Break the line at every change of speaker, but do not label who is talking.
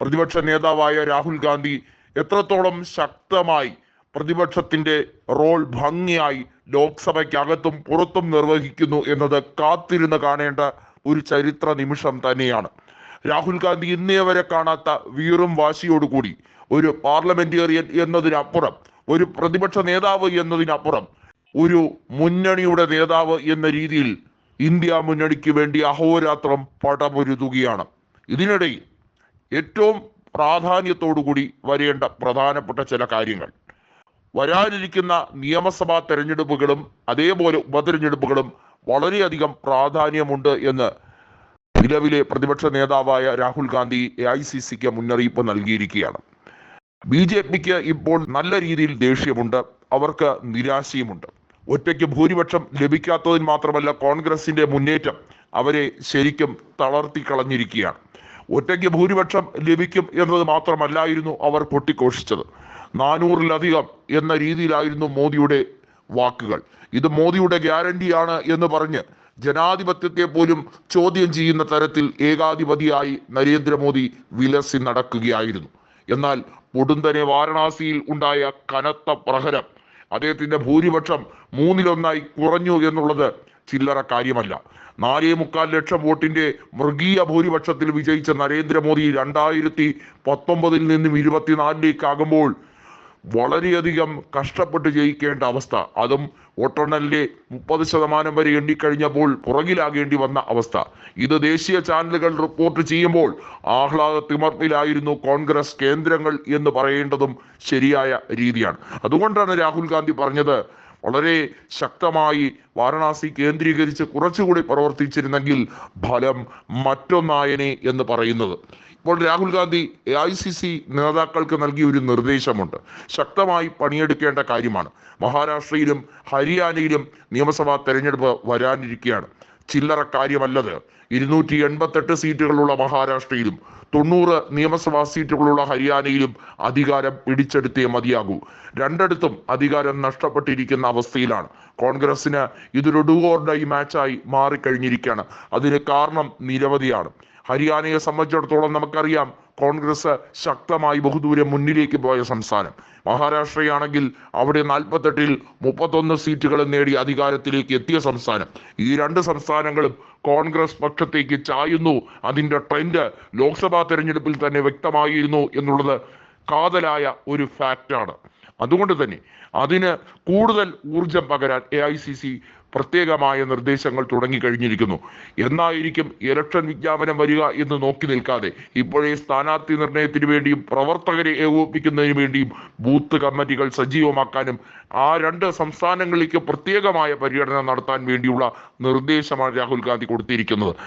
പ്രതിപക്ഷ നേതാവായ രാഹുൽ ഗാന്ധി എത്രത്തോളം ശക്തമായി പ്രതിപക്ഷത്തിന്റെ റോൾ ഭംഗിയായി ലോക്സഭയ്ക്കകത്തും പുറത്തും നിർവഹിക്കുന്നു എന്നത് കാത്തിരുന്ന് കാണേണ്ട ഒരു ചരിത്ര നിമിഷം തന്നെയാണ്. രാഹുൽ ഗാന്ധി ഇന്നേ വരെ കാണാത്ത വീറും വാശിയോടുകൂടി ഒരു പാർലമെന്റേറിയൻ എന്നതിനപ്പുറം ഒരു പ്രതിപക്ഷ നേതാവ് എന്നതിനപ്പുറം ഒരു മുന്നണിയുടെ നേതാവ് എന്ന രീതിയിൽ ഇന്ത്യ മുന്നണിക്ക് വേണ്ടി അഹോരാത്രം പടമൊരുതുകയാണ്. ഇതിനിടയിൽ ഏറ്റവും പ്രാധാന്യത്തോടുകൂടി വരേണ്ട പ്രധാനപ്പെട്ട ചില കാര്യങ്ങൾ. വരാനിരിക്കുന്ന നിയമസഭാ തെരഞ്ഞെടുപ്പുകളും അതേപോലെ ഉപതെരഞ്ഞെടുപ്പുകളും വളരെയധികം പ്രാധാന്യമുണ്ട് എന്ന് നിലവിലെ പ്രതിപക്ഷ നേതാവായ Rahul Gandhi A I C സിക്ക് മുന്നറിയിപ്പ് നൽകിയിരിക്കുകയാണ്. ബി ജെ പിക്ക് ഇപ്പോൾ നല്ല രീതിയിൽ ദേഷ്യമുണ്ട്. അവർക്ക് നിരാശയുമുണ്ട്. ഒറ്റയ്ക്ക് ഭൂരിപക്ഷം ലഭിക്കാത്തതിന് മാത്രമല്ല കോൺഗ്രസിന്റെ മുന്നേറ്റം അവരെ ശരിക്കും തളർത്തി കളഞ്ഞിരിക്കുകയാണ്. ഒറ്റയ്ക്ക് ഭൂരിപക്ഷം ലഭിക്കും എന്നത് മാത്രമല്ലായിരുന്നു അവർ കൊട്ടിഘോഷിച്ചത് നാനൂറിലധികം എന്ന രീതിയിലായിരുന്നു മോദിയുടെ വാക്കുകൾ. ഇത് മോദിയുടെ ഗ്യാരണ്ടിയാണ് എന്ന് പറഞ്ഞ് ജനാധിപത്യത്തെ പോലും ചോദ്യം ചെയ്യുന്ന തരത്തിൽ ഏകാധിപതിയായി നരേന്ദ്രമോദി വിലസി നടക്കുകയായിരുന്നു. എന്നാൽ പൊടുന്തനെ വാരണാസിയിൽ ഉണ്ടായ കനത്ത പ്രഹരം അദ്ദേഹത്തിന്റെ ഭൂരിപക്ഷം മൂന്നിലൊന്നായി കുറഞ്ഞു എന്നുള്ളത് ചില്ലറ കാര്യമല്ല. നാലേ മുക്കാൽ ലക്ഷം വോട്ടിന്റെ മൃഗീയ ഭൂരിപക്ഷത്തിൽ വിജയിച്ച നരേന്ദ്രമോദി രണ്ടായിരത്തി പത്തൊമ്പതിൽ നിന്നും ഇരുപത്തിനാലിലേക്കാകുമ്പോൾ വളരെയധികം കഷ്ടപ്പെട്ട് ജയിക്കേണ്ട അവസ്ഥ. അതും വോട്ടെണ്ണലിലെ മുപ്പത് ശതമാനം വരെ എണ്ണിക്കഴിഞ്ഞപ്പോൾ പുറകിലാകേണ്ടി വന്ന അവസ്ഥ. ഇത് ദേശീയ ചാനലുകൾ റിപ്പോർട്ട് ചെയ്യുമ്പോൾ ആഹ്ലാദ തിമർപ്പിലായിരുന്നു കോൺഗ്രസ് കേന്ദ്രങ്ങൾ എന്ന് പറയേണ്ടതും ശരിയായ രീതിയാണ്. അതുകൊണ്ടാണ് രാഹുൽ ഗാന്ധി പറഞ്ഞത് വളരെ ശക്തമായി വാരണാസി കേന്ദ്രീകരിച്ച് കുറച്ചുകൂടി പ്രവർത്തിച്ചിരുന്നെങ്കിൽ ഫലം മറ്റൊന്നായനെ എന്ന് പറയുന്നത്. ഇപ്പോൾ Rahul Gandhi A I C C നേതാക്കൾക്ക് നൽകിയ ഒരു നിർദ്ദേശമുണ്ട്. ശക്തമായി പണിയെടുക്കേണ്ട കാര്യമാണ്. മഹാരാഷ്ട്രയിലും ഹരിയാനയിലും നിയമസഭാ തെരഞ്ഞെടുപ്പ് വരാനിരിക്കുകയാണ്. ചില്ലറ കാര്യമല്ലത്. ഇരുന്നൂറ്റി എൺപത്തെട്ട് സീറ്റുകളുള്ള മഹാരാഷ്ട്രയിലും തൊണ്ണൂറ് നിയമസഭാ സീറ്റുകളുള്ള ഹരിയാനയിലും അധികാരം പിടിച്ചെടുത്തേ മതിയാകൂ. രണ്ടിടത്തും അധികാരം നഷ്ടപ്പെട്ടിരിക്കുന്ന അവസ്ഥയിലാണ്. കോൺഗ്രസിന് ഇതൊരു ഡു മാച്ചായി മാറിക്കഴിഞ്ഞിരിക്കുകയാണ്. അതിന് കാരണം നിരവധിയാണ്. ഹരിയാനയെ സംബന്ധിച്ചിടത്തോളം നമുക്കറിയാം കോൺഗ്രസ് ശക്തമായി ബഹുദൂരം മുന്നിലേക്ക് പോയ സംസ്ഥാനം. മഹാരാഷ്ട്രയാണെങ്കിൽ അവിടെ നാൽപ്പത്തെട്ടിൽ മുപ്പത്തൊന്ന് സീറ്റുകൾ നേടി അധികാരത്തിലേക്ക് എത്തിയ സംസ്ഥാനം. ഈ രണ്ട് സംസ്ഥാനങ്ങളും കോൺഗ്രസ് പക്ഷത്തേക്ക് ചായുന്നു. അതിന്റെ ട്രെൻഡ് ലോക്സഭാ തെരഞ്ഞെടുപ്പിൽ തന്നെ വ്യക്തമായിരുന്നു എന്നുള്ളത് കാതലായ ഒരു ഫാക്റ്റാണ് അതുകൊണ്ട് തന്നെ അതിന് കൂടുതൽ ഊർജം പകരാൻ എ ഐ സി സി പ്രത്യേകമായ നിർദ്ദേശങ്ങൾ തുടങ്ങി കഴിഞ്ഞിരിക്കുന്നു എന്നായിരിക്കും ഇലക്ഷൻ വിജ്ഞാപനം വരിക എന്ന് നോക്കി നിൽക്കാതെ ഇപ്പോഴേ സ്ഥാനാർത്ഥി നിർണയത്തിന് വേണ്ടിയും പ്രവർത്തകരെ ഏകോപിപ്പിക്കുന്നതിന് വേണ്ടിയും ബൂത്ത് കമ്മിറ്റികൾ സജീവമാക്കാനും ആ രണ്ട് സംസ്ഥാനങ്ങളിലേക്ക് പ്രത്യേകമായ പര്യടനം നടത്താൻ വേണ്ടിയുള്ള നിർദ്ദേശമാണ് രാഹുൽ ഗാന്ധി കൊടുത്തിരിക്കുന്നത്.